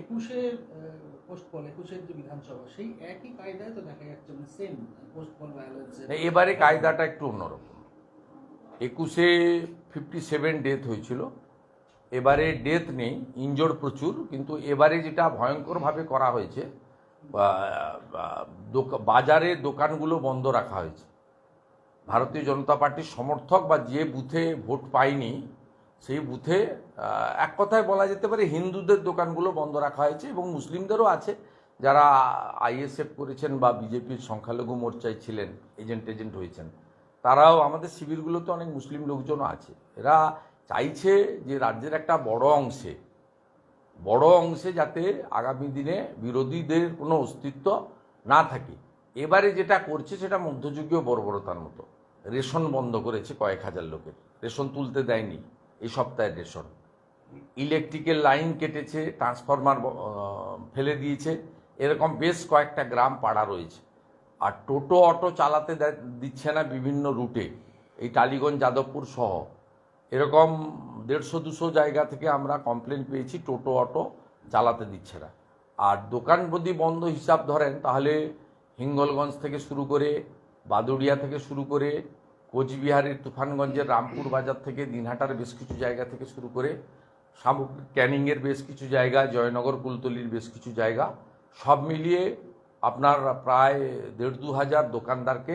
একুশের যে বিধানসভা, সেই একই কায়দায় তো দেখা যাচ্ছে মানে সেম পোস্টপল ভায়োলেন্স এবারে কায়দাটা একটু অন্যরকম। একুশে ফিফটি সেভেন ডেথ হয়েছিল। এবারে ডেথ নেই ইনজোর্ড প্রচুর, কিন্তু এবারে যেটা ভয়ঙ্করভাবে করা হয়েছে বাজারে দোকানগুলো বন্ধ রাখা হয়েছে। ভারতীয় জনতা পার্টির সমর্থক বা যে বুথে ভোট পায়নি সেই বুথে এক কথায় বলা যেতে পারে হিন্দুদের দোকানগুলো বন্ধ রাখা হয়েছে এবং মুসলিমদেরও আছে যারা আইএসএফ করেছেন বা বিজেপির সংখ্যালঘু মোর্চায় ছিলেন, এজেন্ট এজেন্ট হয়েছেন। তারাও আমাদের শিবিরগুলোতে অনেক মুসলিম লোকজনও আছে। এরা চাইছে যে রাজ্যের একটা বড় অংশে বড় অংশে যাতে আগামী দিনে বিরোধীদের কোনো অস্তিত্ব না থাকে। এবারে যেটা করছে সেটা মধ্যযুগীয় বর্বরতার মতো। রেশন বন্ধ করেছে কয়েক হাজার লোকের। রেশন তুলতে দেয়নি। এই সপ্তাহে রেশন ইলেকট্রিকের লাইন কেটেছে ট্রান্সফরমার ফেলে দিয়েছে। এরকম বেশ কয়েকটা গ্রাম পাড়া রয়েছে। আর টোটো, অটো চালাতে দিচ্ছে না বিভিন্ন রুটে। এই টালিগঞ্জ, যাদবপুর সহ। এরকম দেড়শো, দুশো জায়গা থেকে আমরা কমপ্লেন পেয়েছি, টোটো, অটো চালাতে দিচ্ছে না। আর দোকান যদি বন্ধ হিসাব ধরেন, তাহলে হিঙ্গলগঞ্জ থেকে শুরু করে, বাদুড়িয়া থেকে শুরু করে কোচবিহারের তুফানগঞ্জের রামপুর বাজার থেকে দিনহাটার বেশ কিছু জায়গা থেকে শুরু করে সামগ্রিক ক্যানিংয়ের বেশ কিছু জায়গা, জয়নগর কুলতলির বেশ কিছু জায়গা, সব মিলিয়ে আপনার প্রায় দেড় দু হাজার দোকানদারকে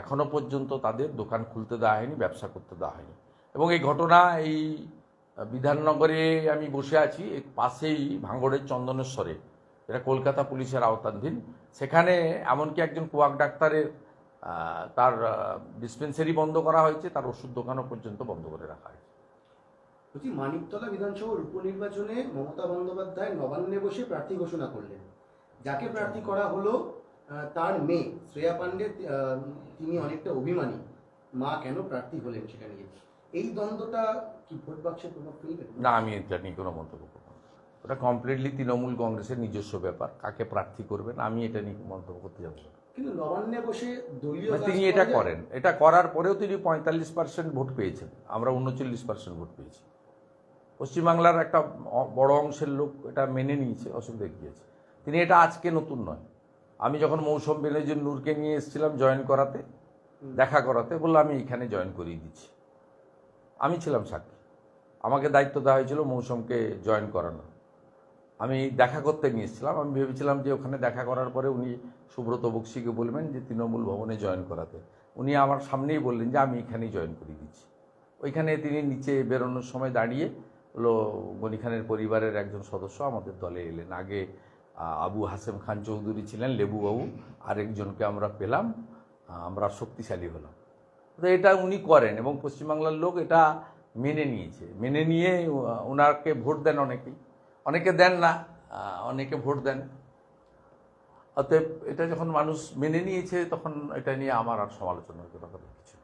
এখনও পর্যন্ত তাদের দোকান খুলতে দেওয়া হয়নি, ব্যবসা করতে দেওয়া হয়নি। এবং এই ঘটনা এই বিধাননগরে আমি বসে আছি পাশেই ভাঙড়ের চন্দনেশ্বরে এটা কলকাতা পুলিশের আওতাধীন। সেখানে এমনকি একজন কুয়াক ডাক্তারের তার ডিসপেন্সারি বন্ধ করা হয়েছে তার ওষুধ দোকানও পর্যন্ত বন্ধ করে রাখা হয়েছে। বলছি মানিকতলা বিধানসভার উপনির্বাচনে মমতা বন্দ্যোপাধ্যায় নবান্নে বসে প্রার্থী ঘোষণা করলেন। যাকে প্রার্থী করা হলো তার মেয়ে শ্রেয়া পাণ্ডে তিনি অনেকটা অভিমানী। মা কেন প্রার্থী হলেন সেটা নিয়ে এই দ্বন্দ্বটা কি ভোট বাক্সে প্রভাব ফেলবে? না আমি এটা নিয়ে কোনো মন্তব্য। ওটা কমপ্লিটলি তৃণমূল কংগ্রেসের নিজস্ব ব্যাপার। কাকে প্রার্থী করবেন আমি এটা নিয়ে মন্তব্য করতে যাব না। কিন্তু নবান্নে বসে দলীয় মানে তিনি এটা করেন। এটা করার পরেও তিনি পঁয়তাল্লিশ পার্সেন্ট ভোট পেয়েছেন। আমরা উনচল্লিশ পার্সেন্ট ভোট পেয়েছি। পশ্চিমবাংলার একটা বড় অংশের লোক এটা মেনে নিয়েছে অসুবিধা গিয়েছে তিনি এটা আজকে নতুন নয়। আমি যখন মৌসুম বেনজির নূরকে নিয়ে এসেছিলাম জয়েন করাতে দেখা করাতে বলল আমি এখানে জয়েন করিয়ে দিচ্ছি। আমি ছিলাম সাক্ষী। আমাকে দায়িত্ব দেওয়া হয়েছিল মৌসুমকে জয়েন করানো আমি দেখা করতে গিয়েছিলাম, আমি ভেবেছিলাম যে ওখানে দেখা করার পরে উনি সুব্রত বক্সিকে বলবেন যে তৃণমূল ভবনে জয়েন করাতে। উনি আমার সামনেই বললেন যে আমি এখানেই জয়েন করিয়ে দিচ্ছি। ওইখানে তিনি নিচে বেরোনোর সময় দাঁড়িয়ে হলো গনি খানের পরিবারের একজন সদস্য আমাদের দলে এলেন। আগে আবু হাসেম খান চৌধুরী ছিলেন, লেবুবাবু, আরেকজনকে আমরা পেলাম আমরা শক্তিশালী হলাম। তো এটা উনি করেন এবং পশ্চিমবাংলার লোক এটা মেনে নিয়েছে। মেনে নিয়ে ওনাকে ভোট দেন অনেকেই। অনেকে দেন না অনেকে ভোট দেন অতএব এটা যখন মানুষ মেনে নিয়েছে, তখন এটা নিয়ে আমার আর সমালোচনার কথা কিছু।